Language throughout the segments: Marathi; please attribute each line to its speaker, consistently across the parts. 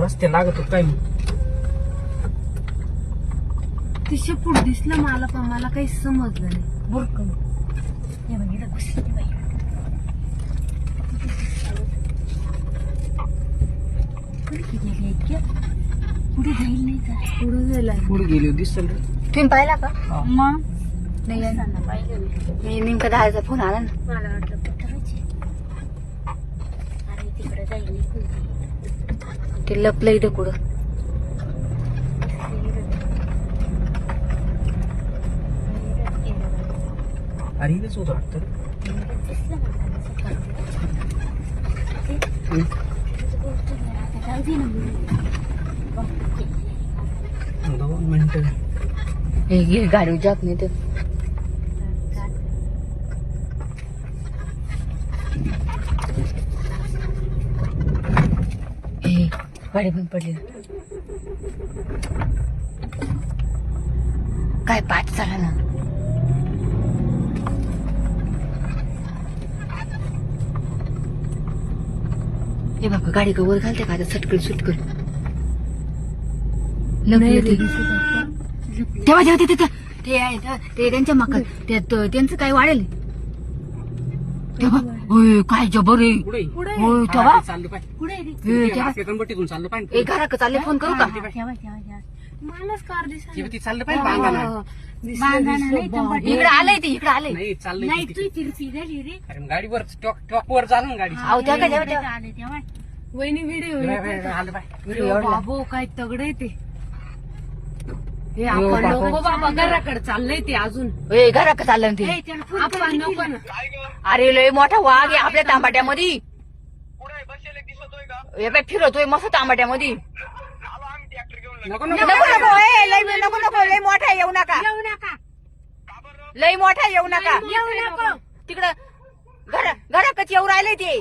Speaker 1: रस्ते लागत होत काय
Speaker 2: ते शेपूट दिसलं मला पण मला काही समजलं नाही. बुरकन हे बघ, इथं घुसली ती बाई. कुठे गेली इतक्या? कुठे जाईल नाही का पुढे गेला
Speaker 1: पुढे गेली दिसल
Speaker 3: तुम्ही पाहिला का?
Speaker 2: मग?
Speaker 3: नाही नेमका दहाचा फोन आला ना.
Speaker 2: मला वाटलं पत्राची अरे तिकडे जाईल निघून.
Speaker 3: ते लपलं इथं कुठं
Speaker 1: अरे होतं वाटतं मिनिटं
Speaker 3: हे गाडी जात नाही तर हे गाडी पण पडली काय पाठ झाला ना. हे बाबा गाडी का वर घालते का? आता
Speaker 2: दिसत आता.
Speaker 3: तेव्हा तेव्हा ते- ते- ते आहे ना, ते त्यांच्या मका ते- ते- त्यांचं काय वाढेल? होय काय जबर आहे? होय
Speaker 1: हा,
Speaker 3: तेव्हा
Speaker 1: चाललं
Speaker 3: तेव्हा
Speaker 1: चाललं
Speaker 3: ए फोन करू का?
Speaker 2: हा, ठेवा, ठेवा, ठेवा. मलाच कार दिसत
Speaker 1: तेव्हा ती चाललं पाहिजे बांधाना
Speaker 2: बांधाना नाही.
Speaker 3: इकडे आलंय ते इकडे आलंय.
Speaker 1: नाही चाललंय
Speaker 2: नाही. तू रे.
Speaker 1: गाडीवर टॉक टॉप वर चालू ना गाडी.
Speaker 3: अहो तेव्हा काय तेव्हा तेव्हा
Speaker 2: आले तेव्हा. वहिनी व्हिडिओ
Speaker 1: आलं पाहिजे.
Speaker 2: बाबो काय तगडे ते. हे आपण
Speaker 3: बाबा.
Speaker 2: नको बाबा घराकडे चाललंय ते अजून.
Speaker 3: ए घरा का चाललं ते.
Speaker 2: आपण नको ना.
Speaker 3: अरे लय मोठा वाघ आहे आपल्या तांबाट्यामध्ये. हे बाय फिरतोय मस्त तांबाट्यामध्ये.
Speaker 1: नको
Speaker 3: नको
Speaker 1: नको
Speaker 3: नको ए, लय नको नको लय मोठा येऊ नका.
Speaker 2: येऊ नका.
Speaker 3: लय मोठा येऊ नका.
Speaker 2: येऊ नको
Speaker 3: तिकडं घरा घराकच येऊ राहिले ते.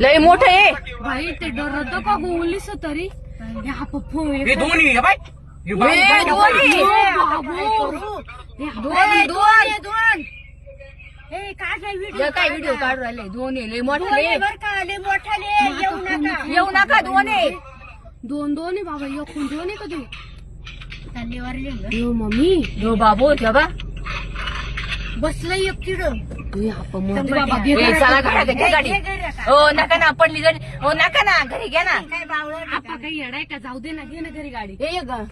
Speaker 3: लय मोठं आहे
Speaker 2: भाई ते डरत का गोलीस तरी हे हा पप्पू हे
Speaker 1: हे दोन्ही हे बाय हे बाय,
Speaker 3: ए,
Speaker 1: बाय,
Speaker 3: दोन्ही.
Speaker 1: बाय.
Speaker 2: हे बाबू. हे दोन
Speaker 3: ए,
Speaker 2: दोन हे दोन हे काय काय
Speaker 3: हे
Speaker 2: व्हिडिओ
Speaker 3: काय व्हिडिओ काढू राहिले दोन आहे लय मोठे
Speaker 2: दोन आहे
Speaker 3: लय.
Speaker 2: बर का लय मोठाले येऊ नका
Speaker 3: येऊ नका दोन आहे
Speaker 2: दोन दोन आहे बाबा एकूण दोन आहे का तू यो मम्मी
Speaker 3: यो बाबू तेव्हा
Speaker 2: बसलं एक किड
Speaker 3: हो नका ना पडली गाडी हो नका ना घरी घ्या ना.
Speaker 2: आपा काही येडाय का? जाऊ दे ना घे ना घरी गाडी.
Speaker 3: हे ये ग.